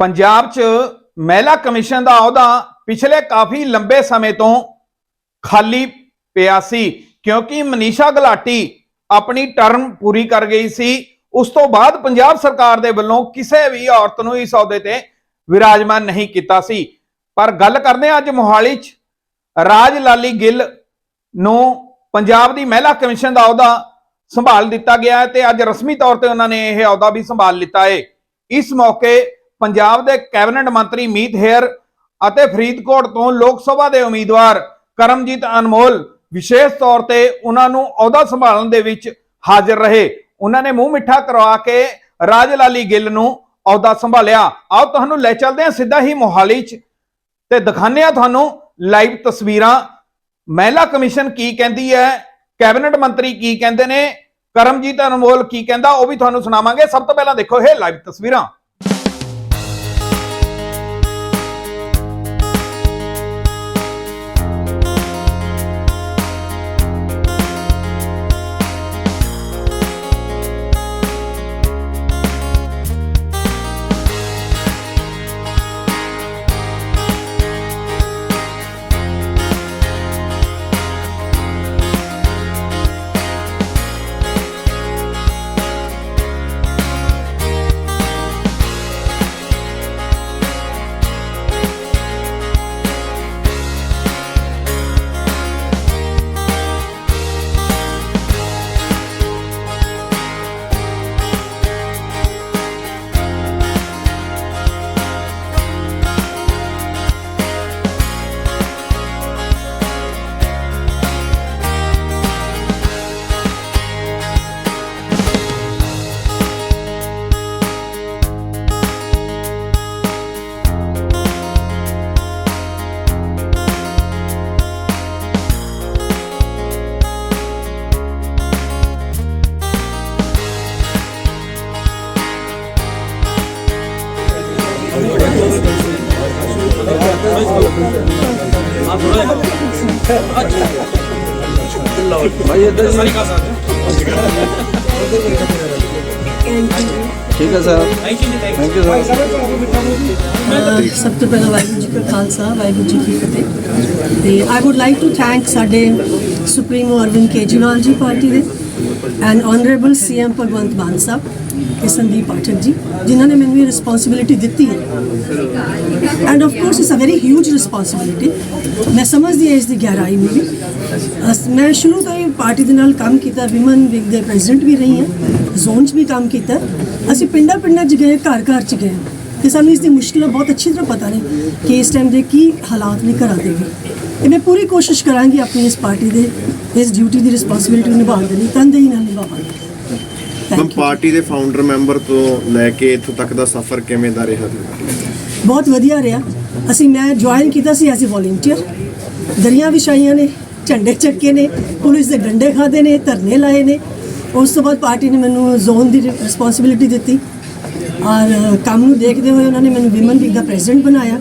ਪੰਜਾਬ 'ਚ ਮਹਿਲਾ ਕਮਿਸ਼ਨ ਦਾ ਅਹੁਦਾ ਪਿਛਲੇ ਕਾਫੀ ਲੰਬੇ ਸਮੇਂ ਤੋਂ ਖਾਲੀ ਪਿਆ ਸੀ, ਕਿਉਂਕਿ ਮਨੀਸ਼ਾ ਗਲਾਟੀ ਆਪਣੀ ਟਰਮ ਪੂਰੀ ਕਰ ਗਈ ਸੀ। ਉਸ ਤੋਂ ਬਾਅਦ ਪੰਜਾਬ ਸਰਕਾਰ ਦੇ ਵੱਲੋਂ ਕਿਸੇ ਵੀ ਔਰਤ ਨੂੰ ਇਸ ਅਹੁਦੇ ਤੇ ਵਿਰਾਜਮਾਨ ਨਹੀਂ ਕੀਤਾ ਸੀ। ਪਰ ਗੱਲ ਕਰਦੇ ਹਾਂ ਅੱਜ ਮੋਹਾਲੀ 'ਚ। ਰਾਜ ਲਾਲੀ ਗਿੱਲ ਨੂੰ ਪੰਜਾਬ ਦੀ ਮਹਿਲਾ ਕਮਿਸ਼ਨ ਦਾ ਅਹੁਦਾ ਸੰਭਾਲ ਦਿੱਤਾ ਗਿਆ ਹੈ ਤੇ ਅੱਜ ਰਸਮੀ ਤੌਰ ਤੇ ਉਹਨਾਂ ਨੇ ਇਹ ਅਹੁਦਾ ਵੀ ਸੰਭਾਲ ਲਿੱਤਾ ਹੈ। ਇਸ ਮੌਕੇ ਪੰਜਾਬ ਦੇ ਕੈਬਨਿਟ ਮੰਤਰੀ ਮੀਤ ਹੇਅਰ ਅਤੇ ਫਰੀਦਕੋਟ ਤੋਂ ਲੋਕ ਸਭਾ ਦੇ ਉਮੀਦਵਾਰ ਕਰਮਜੀਤ ਅਨਮੋਲ ਵਿਸ਼ੇਸ਼ ਤੌਰ ਤੇ ਉਹਨਾਂ ਨੂੰ ਅਹੁਦਾ ਸੰਭਾਲਣ ਦੇ ਵਿੱਚ ਹਾਜ਼ਰ ਰਹੇ। ਉਹਨਾਂ ਨੇ ਮੂੰਹ ਮਿੱਠਾ ਕਰਵਾ ਕੇ ਰਾਜ ਲਾਲੀ ਗਿੱਲ ਨੂੰ ਅਹੁਦਾ ਸੰਭਾਲਿਆ। ਆਓ ਤੁਹਾਨੂੰ ਲੈ ਚੱਲਦੇ ਹਾਂ ਸਿੱਧਾ ਹੀ ਮੋਹਾਲੀ 'ਚ ਤੇ ਦਿਖਾਉਂਦੇ ਹਾਂ ਤੁਹਾਨੂੰ ਲਾਈਵ ਤਸਵੀਰਾਂ। ਮਹਿਲਾ ਕਮਿਸ਼ਨ ਕੀ ਕਹਿੰਦੀ ਹੈ? ਕੈਬਨਿਟ ਮੰਤਰੀ ਕੀ ਕਹਿੰਦੇ ਨੇ? ਕਰਮਜੀਤ ਅਨਮੋਲ ਕੀ ਕਹਿੰਦਾ? ਉਹ ਵੀ ਤੁਹਾਨੂੰ ਸੁਣਾਵਾਂਗੇ। ਸਭ ਤੋਂ ਪਹਿਲਾਂ ਦੇਖੋ ਇਹ ਲਾਈਵ ਤਸਵੀਰਾਂ। ਠੀਕ ਹੈ ਸਰ ਥੈਂਕ ਯੂ ਸਰ ਸਭ ਤੋਂ ਪਹਿਲਾਂ ਵਾਹਿਗੁਰੂ ਜੀ ਕਾ ਖਾਲਸਾ ਵਾਹਿਗੁਰੂ ਜੀ ਕੀ ਫਤਿਹ ਤੇ I would like to thank ਸਾਡੇ ਸੁਪਰੀਮੋ ਅਰਵਿੰਦ ਕੇਜਰੀਵਾਲ ਜੀ ਪਾਰਟੀ ਦੇ and honourable CM Bhagwant Mann Sahib ਤੇ ਸੰਦੀਪ ਪਾਠਕ ਜੀ ਜਿਨ੍ਹਾਂ ਨੇ ਮੈਨੂੰ ਇਹ ਰਿਸਪੌਂਸਿਬਿਲਿਟੀ ਦਿੱਤੀ ਹੈ and of course it's a very huge responsibility ਮੈਂ ਸਮਝਦੀ ਹਾਂ ਇਸ ਦੀ ਗਹਿਰਾਈ ਨੂੰ ਵੀ ਅਸ- ਮੈਂ ਸ਼ੁਰੂ ਤੋਂ ਹੀ ਪਾਰਟੀ ਦੇ ਨਾਲ ਕੰਮ ਕੀਤਾ ਵਿਮਨ ਵਿਗ ਦੇ ਪ੍ਰੈਜ਼ੀਡੈਂਟ ਵੀ ਰਹੀ ਹਾਂ ਜ਼ੋਨ 'ਚ ਵੀ ਕੰਮ ਕੀਤਾ ਅਸੀਂ ਪਿੰਡਾਂ ਪਿੰਡਾਂ 'ਚ ਗਏ ਘਰ ਘਰ 'ਚ ਗਏ ਤੇ ਸਾਨੂੰ ਇਸ ਦੀ ਮੁਸ਼ਕਿਲਾਂ ਬਹੁਤ ਅੱਛੀ ਤਰ੍ਹਾਂ ਪਤਾ ਨੇ ਕਿ ਇਸ ਟਾਈਮ ਦੇ ਕੀ ਹਾਲਾਤ ਨੇ ਘਰਾਂ ਦੇ ਵੀ। ਤੇ ਮੈਂ ਪੂਰੀ ਕੋਸ਼ਿਸ਼ ਕਰਾਂਗੀ ਆਪਣੀ ਇਸ ਪਾਰਟੀ ਦੇ ਇਸ ਡਿਊਟੀ ਦੀ ਰਿਸਪੌਂਸਿਬਿਲਿਟੀ ਨਿਭਾਉਣ ਦੇ ਲਈ ਤਨਦੇਹੀ ਨਾਲ ਨਿਭਾਵਾਂਗੀ ਮੈਂ Thank you. ਪਾਰਟੀ ਦੇ ਫਾਊਂਡਰ ਮੈਂਬਰ ਤੋਂ ਲੈ ਕੇ ਇੱਥੋਂ ਤੱਕ ਦਾ ਸਫ਼ਰ ਕਿਵੇਂ ਦਾ ਰਿਹਾ? ਬਹੁਤ ਵਧੀਆ ਰਿਹਾ। ਅਸੀਂ ਮੈਂ ਜੁਆਇਨ ਕੀਤਾ ਸੀ ਐਜ਼ ਅ ਵੋਲੰਟੀਅਰ ਦਰੀਆਂ ਵਿਛਾਈਆਂ ਨੇ ਝੰਡੇ ਚੱਕੇ ਨੇ ਪੁਲਿਸ ਦੇ ਡੰਡੇ ਖਾਦੇ ਨੇ ਧਰਨੇ ਲਾਏ ਨੇ। ਉਸ ਤੋਂ ਬਾਅਦ ਪਾਰਟੀ ਨੇ ਮੈਨੂੰ ਜ਼ੋਨ ਦੀ ਰਿਸਪੌਂਸਿਬਿਲਿਟੀ ਦਿੱਤੀ। ਔਰ ਕੰਮ ਨੂੰ ਦੇਖਦੇ ਹੋਏ ਉਹਨਾਂ ਨੇ ਮੈਨੂੰ ਵਿਮਨ ਵੀਕ ਦਾ ਪ੍ਰੈਜ਼ੀਡੈਂਟ ਬਣਾਇਆ।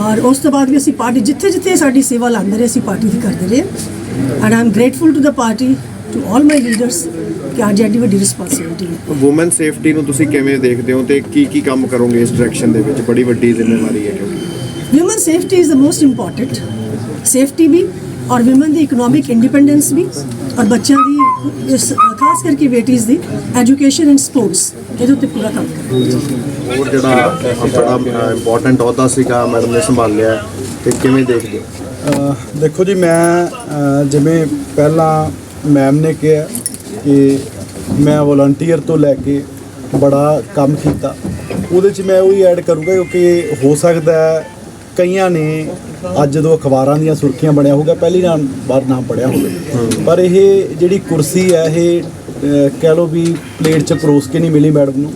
ਔਰ ਉਸ ਤੋਂ ਬਾਅਦ ਵੀ ਅਸੀਂ ਪਾਰਟੀ ਜਿੱਥੇ ਜਿੱਥੇ ਸਾਡੀ ਸੇਵਾ ਲਾਉਂਦੇ ਰਹੇ ਅਸੀਂ ਪਾਰਟੀ ਦੀ ਕਰਦੇ ਰਹੇ। And I am grateful to the party to all my leaders ਕਿ ਅੱਜ ਐਡੀ ਵੱਡੀ ਰਿਸਪੌਂਸਿਬਿਲਿਟੀ ਹੈ। ਔਮਨ ਸੇਫਟੀ ਨੂੰ ਤੁਸੀਂ ਕਿਵੇਂ ਦੇਖਦੇ ਹੋ ਤੇ ਕੀ ਕੀ ਕੰਮ ਕਰੋਗੇ ਇਸ ਡਾਇਰੈਕਸ਼ਨ ਦੇ ਵਿੱਚ? ਬੜੀ ਵੱਡੀ ਜ਼ਿੰਮੇਵਾਰੀ ਹੈ ਕਿਉਂਕਿ। Women safety is the most important safety ਵੀ ਔਰ women ਦੀ economic independence ਵੀ। ਔਰ ਬੱਚਿਆਂ ਦੀ ਇਸ ਖਾਸ ਕਰਕੇ ਬੇਟੀਜ਼ ਦੀ ਐਜੂਕੇਸ਼ਨ ਐਂਡ ਸਪੋਰਟਸ ਇਹਦੇ ਉੱਤੇ ਪੂਰਾ ਕੰਮ ਕਰਾਂਗੇ ਹੋਰ ਜਿਹੜਾ ਬੜਾ ਇੰਪੋਰਟੈਂਟ ਅਹੁਦਾ ਸੀਗਾ ਮੈਡਮ ਨੇ ਸੰਭਾਲਿਆ ਹੈ, ਤੇ ਕਿਵੇਂ ਦੇਖਦੇ ਹੋ? ਦੇਖੋ ਜੀ ਮੈਂ ਜਿਵੇਂ ਪਹਿਲਾਂ ਮੈਮ ਨੇ ਕਿਹਾ ਕਿ ਮੈਂ ਵੋਲੰਟੀਅਰ ਤੋਂ ਲੈ ਕੇ ਬੜਾ ਕੰਮ ਕੀਤਾ ਉਹਦੇ 'ਚ ਮੈਂ ਉਹੀ ਐਡ ਕਰੂੰਗਾ ਕਿਉਂਕਿ ਹੋ ਸਕਦਾ ਹੈ ਕਈਆਂ ਨੇ ਅੱਜ ਜਦੋਂ ਅਖਬਾਰਾਂ ਦੀਆਂ ਸੁਰਖੀਆਂ ਬਣਿਆ ਹੋਊਗਾ ਪਹਿਲੀ ਨਾਮ ਵਾਰ ਨਾਮ ਪੜਿਆ ਹੋਵੇ। ਪਰ ਇਹ ਜਿਹੜੀ ਕੁਰਸੀ ਹੈ ਇਹ ਕਹਿ ਲਓ ਵੀ ਪਲੇਟ 'ਚ ਪਰੋਸ ਕੇ ਨਹੀਂ ਮਿਲੀ ਮੈਡਮ ਨੂੰ।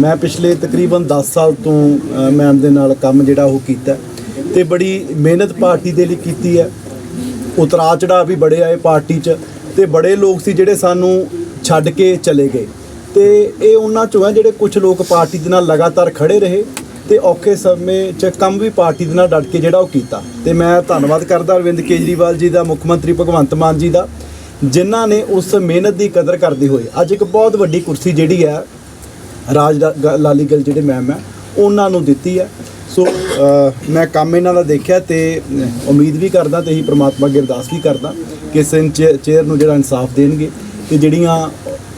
ਮੈਂ ਪਿਛਲੇ ਤਕਰੀਬਨ 10 ਸਾਲ ਤੋਂ ਮੈਮ ਦੇ ਨਾਲ ਕੰਮ ਜਿਹੜਾ ਉਹ ਕੀਤਾ ਤੇ ਬੜੀ ਮਿਹਨਤ ਪਾਰਟੀ ਦੇ ਲਈ ਕੀਤੀ ਹੈ। ਉਤਰਾ ਚੜਾ ਵੀ ਬੜੇ ਆਏ ਪਾਰਟੀ 'ਚ ਤੇ ਬੜੇ ਲੋਕ ਸੀ ਜਿਹੜੇ ਸਾਨੂੰ ਛੱਡ ਕੇ ਚਲੇ ਗਏ। ਤੇ ਇਹ ਉਹਨਾਂ ਚੋਂ ਹੈ ਜਿਹੜੇ ਕੁਝ ਲੋਕ ਪਾਰਟੀ ਦੇ ਨਾਲ ਲਗਾਤਾਰ ਖੜੇ ਰਹੇ ਤੇ ਔਖੇ ਸਮੇਂ 'ਚ ਕੰਮ ਵੀ ਪਾਰਟੀ ਦੇ ਨਾਲ ਡਟ ਕੇ ਜਿਹੜਾ ਉਹ ਕੀਤਾ। ਤੇ ਮੈਂ ਧੰਨਵਾਦ ਕਰਦਾ ਅਰਵਿੰਦ ਕੇਜਰੀਵਾਲ ਜੀ ਦਾ, ਮੁੱਖ ਮੰਤਰੀ ਭਗਵੰਤ ਮਾਨ ਜੀ ਦਾ ਜਿਨ੍ਹਾਂ ਨੇ ਉਸ ਮਿਹਨਤ ਦੀ ਕਦਰ ਕਰਦੇ ਹੋਏ ਅੱਜ ਇੱਕ ਬਹੁਤ ਵੱਡੀ ਕੁਰਸੀ ਜਿਹੜੀ ਹੈ, ਰਾਜ ਦਾ- ਲਾਲੀ ਗੱਲ ਜਿਹੜੇ ਮੈਮ ਹੈ, ਉਹਨਾਂ ਨੂੰ ਦਿੱਤੀ ਹੈ। ਸੋ ਮੈਂ ਕੰਮ ਇਹਨਾਂ ਦਾ ਦੇਖਿਆ ਤੇ ਉਮੀਦ ਵੀ ਕਰਦਾ ਤੇ ਹੀ ਪ੍ਰਮਾਤਮਾ ਅੱਗੇ ਅਰਦਾਸ ਵੀ ਕਰਦਾ ਕਿ ਸਿੰ ਚੇਅਰ ਨੂੰ ਜਿਹੜਾ ਇਨਸਾਫ ਦੇਣਗੇ ਤੇ ਜਿਹੜੀਆਂ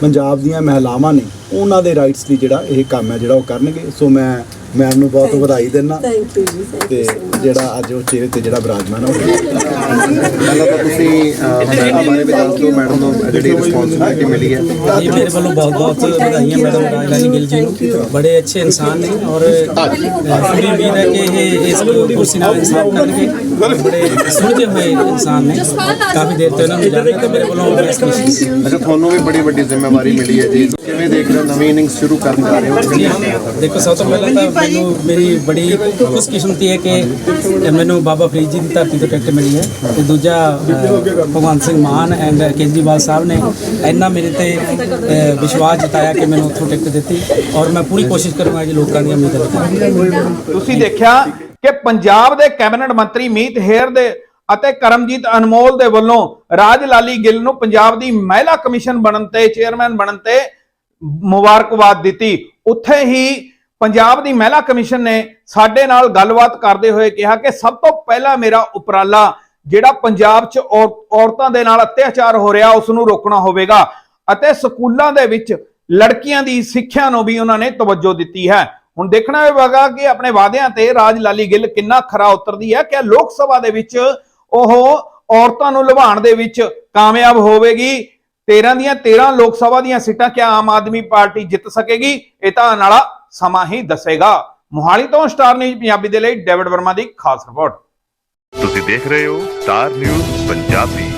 ਪੰਜਾਬ ਦੀਆਂ ਮਹਿਲਾਵਾਂ ਨੇ, ਉਹਨਾਂ ਦੇ ਰਾਈਟਸ ਲਈ ਜਿਹੜਾ ਇਹ ਕੰਮ ਹੈ ਜਿਹੜਾ ਉਹ ਕਰਨਗੇ। ਸੋ ਮੈਂ ਮੈਮ ਨੂੰ ਬਹੁਤ ਵਧਾਈ ਦਿੰਦਾ। ਥੈਂਕ ਯੂ ਜੀ ਥੈਂਕ ਤੇ ਜਿਹੜਾ ਅੱਜ ਉਹ ਚਿਹਰੇ ਤੇ ਜਿਹੜਾ ਬਿਰਾਜਮਾਨ ਹੈ ਪਹਿਲਾਂ ਤਾਂ ਤੁਸੀਂ ਮੈਡਮ ਬਾਰੇ ਵੀ ਦੱਸ ਦਿਓ ਮੈਡਮ ਨੂੰ ਜਿਹੜੀ ਰਿਸਪੌਂਸਿਬਿਲਿਟੀ ਮਿਲੀ ਹੈ। ਜੀ ਮੇਰੇ ਵੱਲੋਂ ਬਹੁਤ ਬਹੁਤ ਵਧਾਈਆਂ ਮੈਡਮ ਰਾਜਲਾਨੀ ਗਿੱਲ ਜੀ ਨੂੰ। ਬੜੇ ਅੱਛੇ ਇਨਸਾਨ ਨੇ ਔਰ ਪੂਰੀ ਉਮੀਦ ਹੈ ਕਿ ਇਹ ਇਸ ਕੁਰਸੀ ਨਾਲ ਇਨਸਾਫ ਕਰਨਗੇ। ਬੜੇ ਸੁਲਝੇ ਹੋਏ ਇਨਸਾਨ ਨੇ। ਕਾਫੀ ਦੇਰ ਤੋਂ ਇਹਨਾਂ ਨੂੰ ਜਾਣਦਾ ਤੇ ਮੇਰੇ ਵੱਲੋਂ ਬੈਸਟ ਵਿਸ਼ੇਸ ਅੱਛਾ ਤੁਹਾਨੂੰ ਵੀ ਬੜੀ ਵੱਡੀ ਜ਼ਿੰਮੇਵਾਰੀ ਮਿਲੀ ਹੈ ਜੀ। ਕਿਵੇਂ ਦੇਖ ਰਹੇ ਹੋ? ਨਵੀਂ ਇਨਿੰਗਸ ਸ਼ੁਰੂ ਕਰਨ ਜਾ ਰਹੇ ਹਾਂ? ਦੇਖੋ ਸਭ ਤੋਂ ਪਹਿਲਾਂ ਤਾਂ ਮੈਨੂੰ ਮੇਰੀ ਬੜੀ ਖੁਸ਼ਕਿਸਮਤੀ ਹੈ ਕਿ ਮੈਨੂੰ ਬਾਬਾ ਫਰੀਦ ਜੀ ਦੀ ਧਰਤੀ ਤੋਂ ਟਿਕਟ ਮਿਲੀ ਹੈ ਤੇ ਦੂਜਾ ਭਗਵੰਤ ਸਿੰਘ ਮਾਨ ਐਂਡ ਕੇਜਰੀਵਾਲ ਸਾਹਿਬ ਨੇ ਇੰਨਾ ਮੇਰੇ ਤੇ ਵਿਸ਼ਵਾਸ ਜਤਾਇਆ ਕਿ ਮੈਨੂੰ ਉੱਥੋਂ ਟਿਕਟ ਦਿੱਤੀ ਔਰ ਮੈਂ ਪੂਰੀ ਕੋਸ਼ਿਸ਼ ਕਰੂੰਗਾ ਕਿ ਲੋਕਾਂ ਦੀਆਂ ਉਮੀਦਾਂ ਕਰਾਂ ਤੁਸੀਂ ਦੇਖਿਆ ਕਿ ਪੰਜਾਬ ਦੇ ਕੈਬਨਿਟ ਮੰਤਰੀ ਮੀਤ ਹੇਰ ਦੇ ਅਤੇ ਕਰਮਜੀਤ ਅਨਮੋਲ ਦੇ ਵੱਲੋਂ ਰਾਜ ਲਾਲੀ ਗਿੱਲ ਨੂੰ ਪੰਜਾਬ ਦੀ ਮਹਿਲਾ ਕਮਿਸ਼ਨ ਬਣਨ ਤੇ, ਚੇਅਰਮੈਨ ਬਣਨ ਤੇ ਮੁਬਾਰਕਬਾਦ ਦਿੱਤੀ। ਉੱਥੇ ਹੀ ਪੰਜਾਬ ਦੀ ਮਹਿਲਾ ਕਮਿਸ਼ਨ ਨੇ ਸਾਡੇ ਨਾਲ ਗੱਲਬਾਤ ਕਰਦੇ ਹੋਏ ਕਿਹਾ ਕਿ ਸਭ ਤੋਂ ਪਹਿਲਾਂ ਮੇਰਾ ਉਪਰਾਲਾ ਜਿਹੜਾ ਪੰਜਾਬ 'ਚ ਔਰ- ਔਰਤਾਂ ਦੇ ਨਾਲ ਅਤਿਆਚਾਰ ਹੋ ਰਿਹਾ ਉਸ ਨੂੰ ਰੋਕਣਾ ਹੋਵੇਗਾ ਅਤੇ ਸਕੂਲਾਂ ਦੇ ਵਿੱਚ ਲੜਕੀਆਂ ਦੀ ਸਿੱਖਿਆ ਨੂੰ ਵੀ ਉਹਨਾਂ ਨੇ ਤਵੱਜੋ ਦਿੱਤੀ ਹੈ। ਹੁਣ ਦੇਖਣਾ ਹੋਵੇਗਾ ਕਿ ਆਪਣੇ ਵਾਅਦਿਆਂ ਤੇ ਰਾਜ ਲਾਲੀ ਗਿੱਲ ਕਿੰਨਾ ਖਰਾ ਉਤਰਦੀ ਹੈ ਕਿ ਲੋਕ ਸਭਾ ਦੇ ਵਿੱਚ ਉਹ ਔਰਤਾਂ ਨੂੰ ਲੁਭਾਉਣ ਦੇ ਵਿੱਚ ਕਾਮਯਾਬ ਹੋਵੇਗੀ। 13 ਦੀਆਂ 13 ਲੋਕ ਸਭਾ ਦੀਆਂ ਸੀਟਾਂ ਕਿਆ ਆਮ ਆਦਮੀ ਪਾਰਟੀ ਜਿੱਤ ਸਕੇਗੀ? ਇਹ ਤਾਂ ਨਾਲਾ ਸਮਾਂ ਹੀ ਦੱਸੇਗਾ। ਮੋਹਾਲੀ ਤੋਂ ਸਟਾਰ ਨਿਊਜ਼ ਪੰਜਾਬੀ ਦੇ ਲਈ ਡੇਵਿਡ ਵਰਮਾ ਦੀ ਖਾਸ ਰਿਪੋਰਟ। ਤੁਸੀਂ ਦੇਖ ਰਹੇ ਹੋ ਸਟਾਰ ਨਿਊਜ਼ ਪੰਜਾਬੀ।